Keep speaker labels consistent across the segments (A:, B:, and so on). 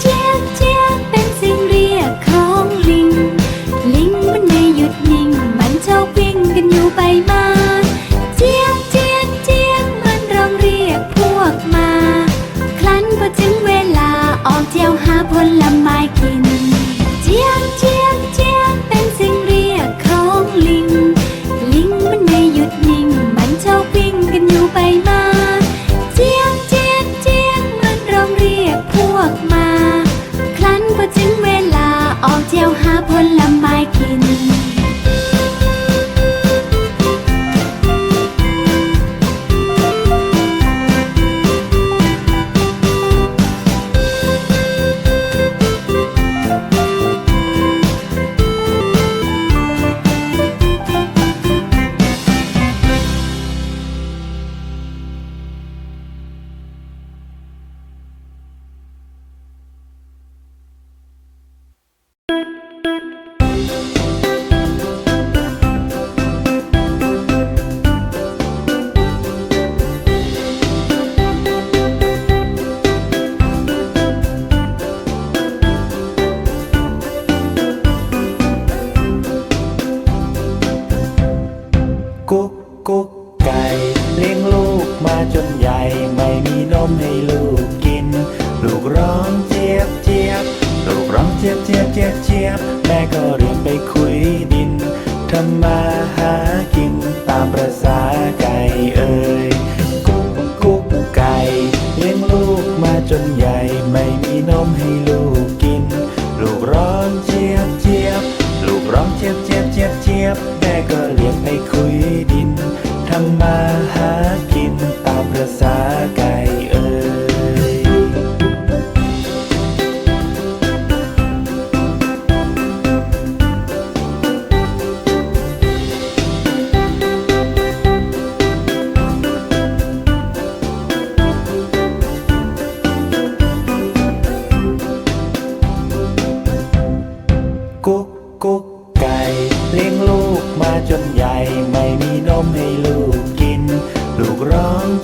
A: เจี๊ยบเจี๊ยบเป็นสียงเรียกของลิง ลิงมันไม่หยุดนิ่ง มันชอบวิ่งกันอยู่ไปมา เจี๊ยบเจี๊ยบเจี๊ยบมันร้องเรียกพวกมา ครั้นพอถึงเวลาออกเที่ยวหาผลไม้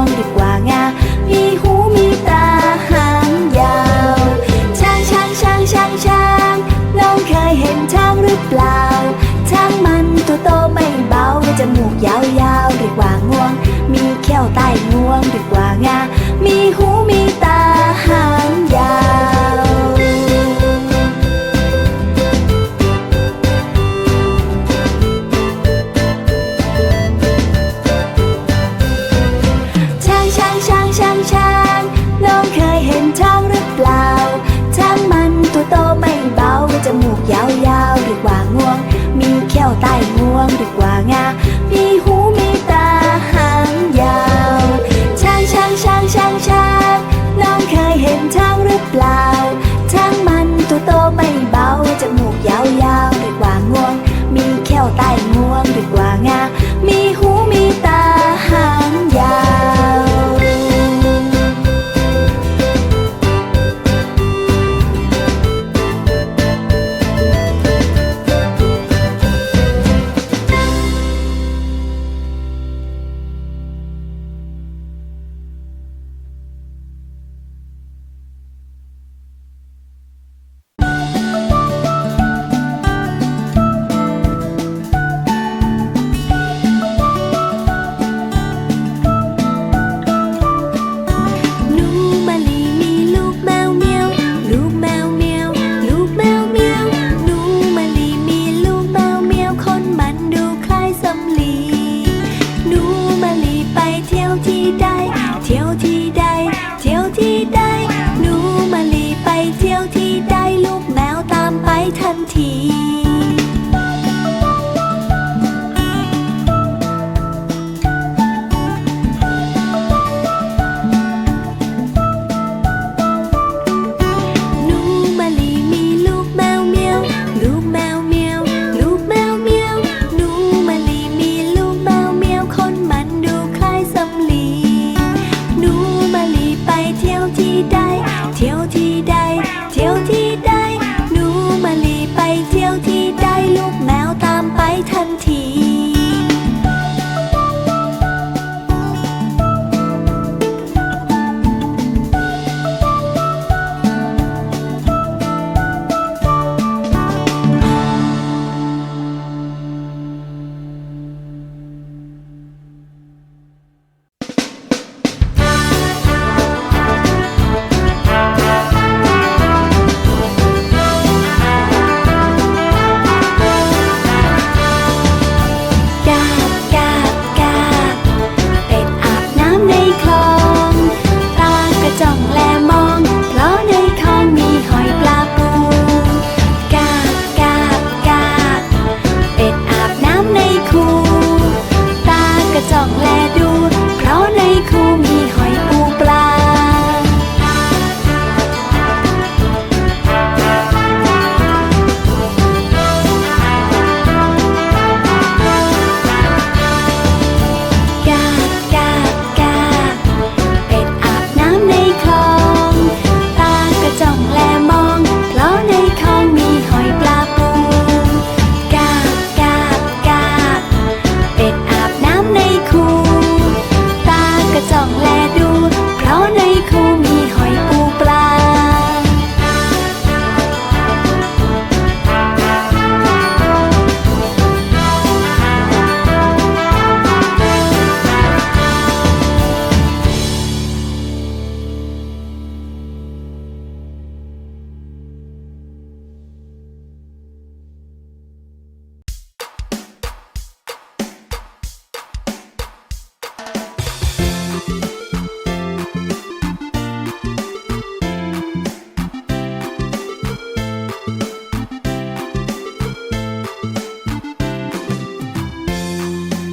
B: องดีก
A: ว่าไง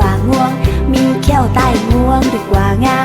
A: ว่าง่วง มีแก้วใต้ง่วงดีกว่างา